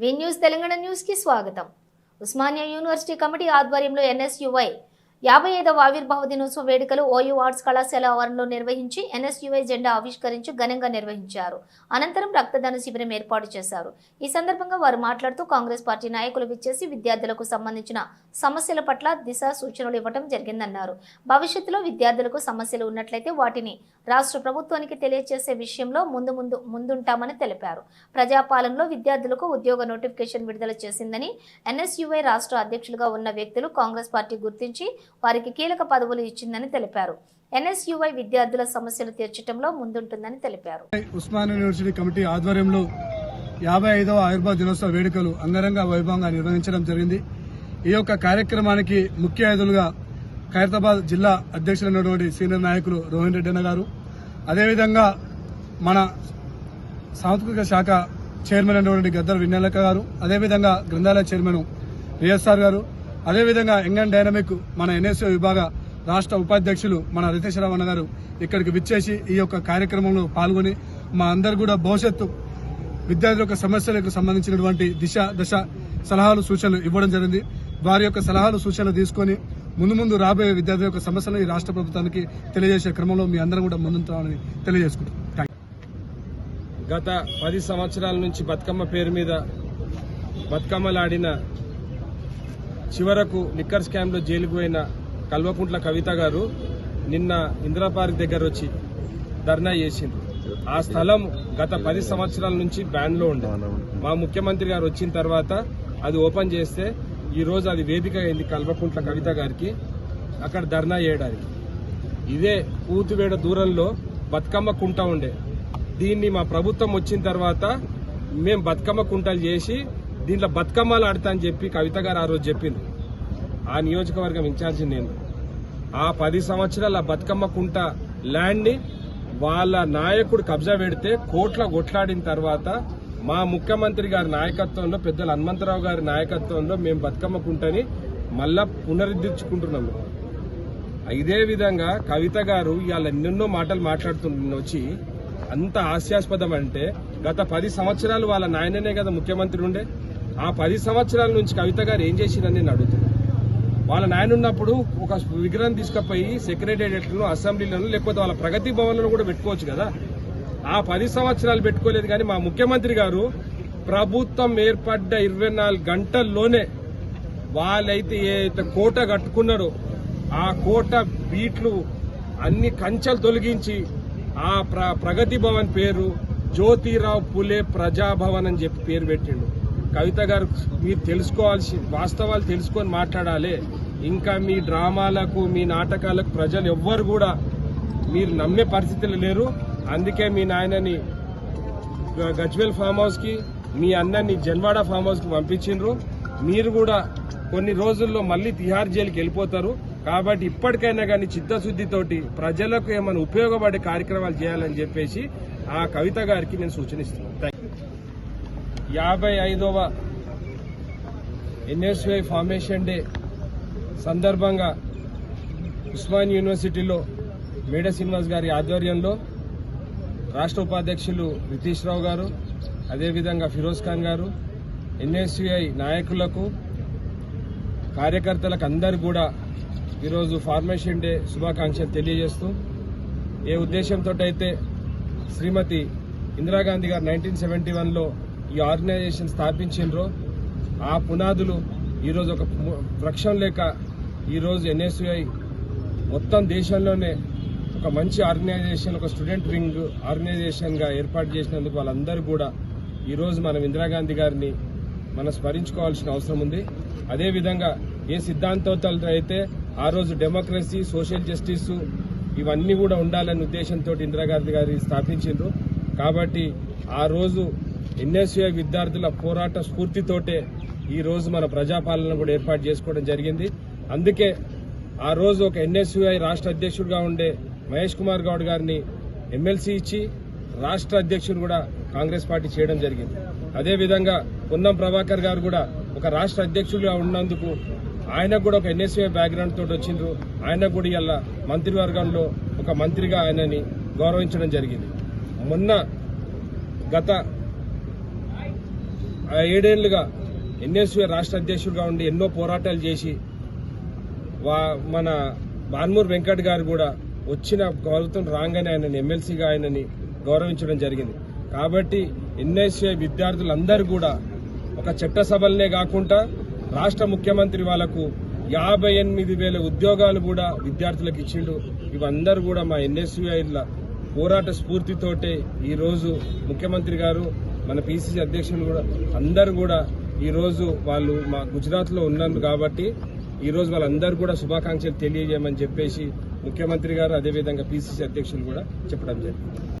వి news Telangana న్యూస్కి స్వాగతం. Osmania university committee ఆధ్వర్యంలో ఎన్ఎస్యువై యాభై ఐదవ ఆవిర్భావ దినోత్సవ వేడుకలు ఓయూ ఆర్ట్స్ కళాశాల ఆవరణలో నిర్వహించి ఎన్ఎస్యుఐ జెండా ఆవిష్కరించి ఘనంగా నిర్వహించారు. అనంతరం రక్తదాన శిబిరం ఏర్పాటు చేశారు. ఈ సందర్భంగా వారు మాట్లాడుతూ కాంగ్రెస్ పార్టీ నాయకులు విచ్చేసి విద్యార్థులకు సంబంధించిన సమస్యల పట్ల దిశ సూచనలు ఇవ్వడం జరిగిందన్నారు. భవిష్యత్తులో విద్యార్థులకు సమస్యలు ఉన్నట్లయితే వాటిని రాష్ట్ర ప్రభుత్వానికి తెలియజేసే విషయంలో ముందు ముందు ముందుంటామని తెలిపారు. ప్రజాపాలనలో విద్యార్థులకు ఉద్యోగ నోటిఫికేషన్ విడుదల చేసిందని ఎన్ఎస్యుఐ రాష్ట్ర అధ్యక్షులుగా ఉన్న వ్యక్తులు కాంగ్రెస్ పార్టీ గుర్తించి వారికి కీలక పదవులు ఇచ్చిందని తెలిపారు. ఎన్ఎస్యుఐ విద్యార్థుల సమస్యలు తీర్చడంలో ముందుంటుందని తెలిపారు. ఉస్మాన్ యూనివర్సిటీ కమిటీ ఆధ్వర్యంలో యాభై ఐదవ ఆయుర్వేద దినోత్సవ వేడుకలు అంగరంగ వైభవంగా నిర్వహించడం జరిగింది. ఈ యొక్క కార్యక్రమానికి ముఖ్య అతిథులుగా ఖైరతాబాద్ జిల్లా అధ్యక్షులైనటువంటి సీనియర్ నాయకులు రోహిన్ రెడ్డి అన్న గారు అదేవిధంగా మన సాంస్కృతిక శాఖ చైర్మన్ అయినటువంటి గద్దర్ విన్నెలక గారు అదేవిధంగా గ్రంథాలయ చైర్మన్ రిఎస్ఆర్ గారు అదేవిధంగా యంగ్ అండ్ డైనమిక్ మన ఎన్ఎస్ఓ విభాగ రాష్ట్ర ఉపాధ్యక్షులు మన రితేశ్వరరావు రావణ గారు ఇక్కడికి విచ్చేసి ఈ యొక్క కార్యక్రమంలో పాల్గొని మా అందరు కూడా భవిష్యత్తు విద్యార్థుల యొక్క సమస్యలకు సంబంధించినటువంటి దిశ దశ సలహాలు సూచనలు ఇవ్వడం జరిగింది వారి యొక్క సలహాలు సూచనలు తీసుకొని ముందు ముందు రాబోయే విద్యార్థుల యొక్క సమస్యలను ఈ రాష్ట్ర ప్రభుత్వానికి తెలియజేసే క్రమంలో మీ అందరం కూడా ముందుంటామని తెలియజేసుకుంటాం థ్యాంక్ యూ. గత పది సంవత్సరాల నుంచి బతుకమ్మ పేరు మీద బతుకమ్మలాడిన చివరకు లిక్కర్ స్కామ్లో జైలుకు పోయిన కల్వకుంట్ల కవిత గారు నిన్న ఇందిరా పార్క్ దగ్గర వచ్చి ధర్నా చేసింది ఆ స్థలం గత పది సంవత్సరాల నుంచి బ్యాన్లో ఉండే. మా ముఖ్యమంత్రి గారు వచ్చిన తర్వాత అది ఓపెన్ చేస్తే ఈరోజు అది వేదిక అయింది కల్వకుంట్ల కవిత గారికి అక్కడ ధర్నా చేయడానికి. ఇదే కూతువేడ దూరంలో బతుకమ్మ కుంట ఉండే. దీన్ని మా ప్రభుత్వం వచ్చిన తర్వాత మేము బతుకమ్మ కుంటలు చేసి దీంట్లో బతుకమ్మలు ఆడతా అని చెప్పి కవిత గారు ఆ రోజు చెప్పింది ఆ నియోజకవర్గం ఇన్ఛార్జి నేను. ఆ పది సంవత్సరాల బతుకమ్మ కుంట ల్యాండ్ని వాళ్ళ నాయకుడు కబ్జా పెడితే కోట్ల కొట్లాడిన తర్వాత మా ముఖ్యమంత్రి గారి నాయకత్వంలో పెద్దలు హనుమంతరావు గారి నాయకత్వంలో మేము బతుకమ్మ కుంటని మళ్ళా పునరుద్ధరించుకుంటున్నాము ఇదే విధంగా కవిత గారు ఇవాళ ఎన్నెన్నో మాటలు మాట్లాడుతున్న వచ్చి అంత హాస్యాస్పదం అంటే గత పది సంవత్సరాలు వాళ్ళ నాయననే కదా ముఖ్యమంత్రి ఉండే. ఆ పది సంవత్సరాల నుంచి కవిత గారు ఏం చేసిందని నేను అడుగుతున్నాను వాళ్ళ నాయన ఉన్నప్పుడు ఒక విగ్రహం తీసుకుపోయి సెక్రటేరియట్లను అసెంబ్లీలను లేకపోతే వాళ్ళ ప్రగతి భవన్లను కూడా పెట్టుకోవచ్చు కదా. ఆ పది సంవత్సరాలు పెట్టుకోలేదు కానీ మా ముఖ్యమంత్రి గారు ప్రభుత్వం ఏర్పడ్డ ఇరవై నాలుగు గంటల్లోనే వాళ్ళైతే ఏదైతే కోట కట్టుకున్నారో ఆ కోట బీట్లు అన్ని కంచెలు తొలగించి ఆ ప్ర ప్రగతి భవన్ పేరు జ్యోతిరావు పులే ప్రజాభవన్ అని చెప్పి పేరు పెట్టిండు. కవిత గారు మీరు తెలుసుకోవాల్సి వాస్తవాలు తెలుసుకొని మాట్లాడాలి. ఇంకా మీ డ్రామాలకు మీ నాటకాలకు ప్రజలు ఎవ్వరు కూడా మీరు నమ్మే పరిస్థితులు లేరు. అందుకే మీ నాయనని గజ్వేల్ ఫామ్ హౌస్కి మీ అన్నని జన్వాడ ఫామ్ హౌస్కి పంపించిండ్రు. మీరు కూడా కొన్ని రోజుల్లో మళ్ళీ తిహార్ జైలుకి వెళ్ళిపోతారు. కాబట్టి ఇప్పటికైనా కానీ చిత్తశుద్ధితోటి ప్రజలకు ఏమైనా ఉపయోగపడే కార్యక్రమాలు చేయాలని చెప్పేసి ఆ కవిత గారికి నేను సూచనిస్తున్నాను. Thank you. యాభై ఐదవ ఎన్ఎస్వై ఫార్మేషన్ డే సందర్భంగా ఉస్మాన్ యూనివర్సిటీలో మేడ శ్రీనివాస్ గారి ఆధ్వర్యంలో రాష్ట్ర ఉపాధ్యక్షులు రితీష్ రావు గారు అదేవిధంగా ఫిరోజ్ ఖాన్ గారు ఎన్ఎస్యుఐ నాయకులకు కార్యకర్తలకు అందరు కూడా ఈరోజు ఫార్మేషన్ డే శుభాకాంక్షలు తెలియజేస్తూ ఏ ఉద్దేశంతో అయితే శ్రీమతి ఇందిరాగాంధీ గారు నైన్టీన్ సెవెంటీ వన్లో ఈ ఆర్గనైజేషన్ స్థాపించిండ్రో. ఆ పునాదులు ఈరోజు ఒక వృక్షం లేక ఈరోజు ఎన్ఎస్యుఐ మొత్తం దేశంలోనే ఒక మంచి ఆర్గనైజేషన్ ఒక స్టూడెంట్ వింగ్ ఆర్గనైజేషన్గా ఏర్పాటు చేసినందుకు వాళ్ళందరూ కూడా ఈరోజు మనం ఇందిరాగాంధీ గారిని మనం స్మరించుకోవాల్సిన అవసరం ఉంది. అదేవిధంగా ఏ సిద్ధాంతాలతో అయితే ఆ రోజు డెమోక్రసీ సోషల్ జస్టిస్ ఇవన్నీ కూడా ఉండాలనే ఉద్దేశంతో ఇందిరాగాంధీ గారి స్థాపించిండ్రు. కాబట్టి ఆ రోజు ఎన్ఎస్యుఐ విద్యార్థుల పోరాట స్ఫూర్తితోటే ఈ రోజు మన ప్రజాపాలన కూడా ఏర్పాటు చేసుకోవడం జరిగింది. అందుకే ఆ రోజు ఒక ఎన్ఎస్యుఐ రాష్ట్ర అధ్యక్షుడిగా ఉండే మహేష్ కుమార్ గౌడ్ గారిని ఎమ్మెల్సీ ఇచ్చి రాష్ట్ర అధ్యక్షుడు కూడా కాంగ్రెస్ పార్టీ చేయడం జరిగింది. అదేవిధంగా పొన్నం ప్రభాకర్ గారు కూడా ఒక రాష్ట్ర అధ్యక్షుడిగా ఉన్నందుకు ఆయనకు కూడా ఒక ఎన్ఎస్ఏ బ్యాక్గ్రౌండ్ తోటి వచ్చిండ్రు. ఆయనకు కూడా ఇలా మంత్రివర్గంలో ఒక మంత్రిగా ఆయనని గౌరవించడం జరిగింది. మొన్న గత ఏడేళ్ళుగా ఎన్ఎస్యూ రాష్ట్ర అధ్యక్షుడిగా ఉండి ఎన్నో పోరాటాలు చేసి వా మన బాన్మూర్ వెంకట్ గారు కూడా వచ్చిన ప్రభుత్వం రాగానే ఆయనని ఎమ్మెల్సీగా ఆయనని గౌరవించడం జరిగింది. కాబట్టి ఎన్ఎస్ఏ విద్యార్థులందరూ కూడా ఒక చట్టసభలనే కాకుండా రాష్ట్ర ముఖ్యమంత్రి వాళ్ళకు యాభై ఎనిమిది వేల ఉద్యోగాలు కూడా విద్యార్థులకు ఇచ్చిండు. ఇవందరూ కూడా మా ఎన్ఎస్యుఐల పోరాట స్ఫూర్తితోటే ఈరోజు ముఖ్యమంత్రి గారు మన పిసిసి అధ్యక్షులు కూడా అందరూ కూడా ఈ రోజు వాళ్ళు మా గుజరాత్లో ఉన్నారు కాబట్టి ఈరోజు వాళ్ళందరూ కూడా శుభాకాంక్షలు తెలియజేయమని చెప్పేసి ముఖ్యమంత్రి గారు అదేవిధంగా పిసిసి అధ్యక్షులు కూడా చెప్పడం జరిగింది.